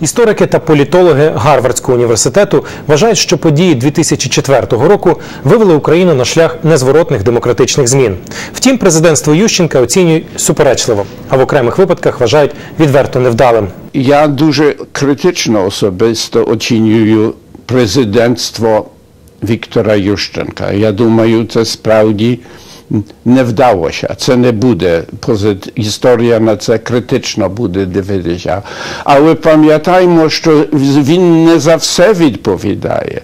Історики та політологи Гарвардського університету вважають, що події 2004 року вивели Україну на шлях незворотних демократичних змін. Втім, президентство Ющенка оцінюють суперечливо, а в окремих випадках вважають відверто невдалим. Я дуже критично особисто оцінюю президентство Віктора Ющенка. Я думаю, це справді не вдалося. Це не буде позит... історія на це критично буде дивитися. Але пам'ятаємо, що він не за все відповідає.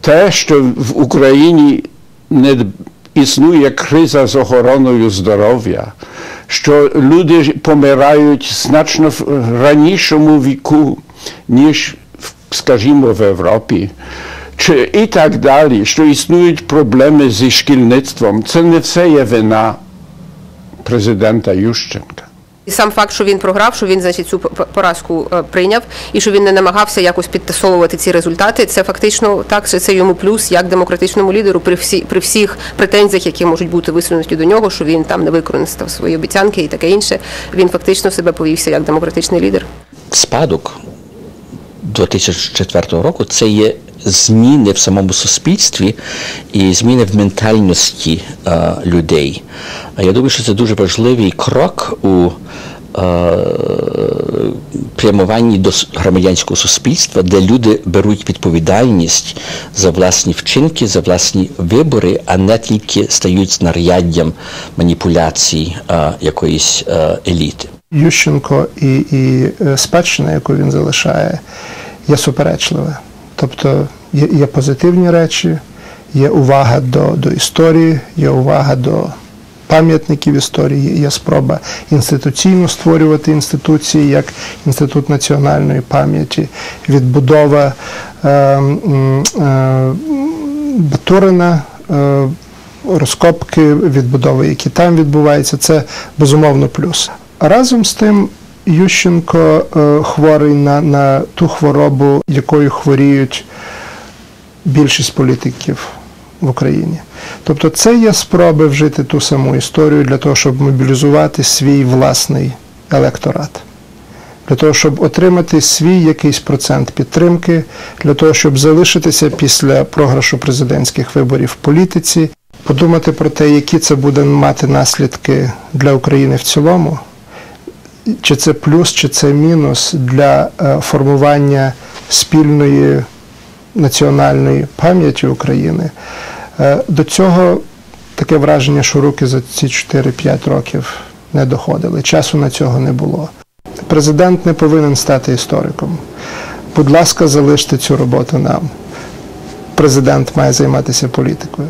Те, що в Україні не існує криза з охороною здоров'я, що люди помирають значно в ранішому віку, ніж, скажімо, в Європі. Чи і так далі, що існують проблеми зі шкільництвом, це не все є вина президента Ющенка. І сам факт, що він програв, що він значить цю поразку прийняв, і що він не намагався якось підтасовувати ці результати, це фактично так, що це йому плюс як демократичному лідеру при всі при всіх претензіях, які можуть бути висунуті до нього, що він там не використав свої обіцянки і таке інше. Він фактично себе повівся як демократичний лідер. спадок 2004 року це є зміни в самому суспільстві і зміни в ментальності е, людей. Я думаю, що це дуже важливий крок у е, прямуванні до громадянського суспільства, де люди беруть відповідальність за власні вчинки, за власні вибори, а не тільки стають знаряддям маніпуляцій е, якоїсь е, еліти. Ющенко і, і е, спадщина, яку він залишає, є суперечлива. Тобто є, є позитивні речі, є увага до, до історії, є увага до пам'ятників історії, є спроба інституційно створювати інституції, як Інститут національної пам'яті, відбудова е, е, Батурина. Е, розкопки, відбудови, які там відбуваються, це безумовно плюс. Разом з тим, Ющенко е, хворий на, на ту хворобу, якою хворіють більшість політиків в Україні. Тобто це є спроби вжити ту саму історію для того, щоб мобілізувати свій власний електорат. Для того, щоб отримати свій якийсь процент підтримки, для того, щоб залишитися після програшу президентських виборів в політиці, подумати про те, які це буде мати наслідки для України в цілому, чи це плюс, чи це мінус для е, формування спільної національної пам'яті України. Е, До цього таке враження, що руки за ці 4-5 років не доходили. Часу на цього не було. Президент не повинен стати істориком. Будь ласка, залиште цю роботу нам. Президент має займатися політикою.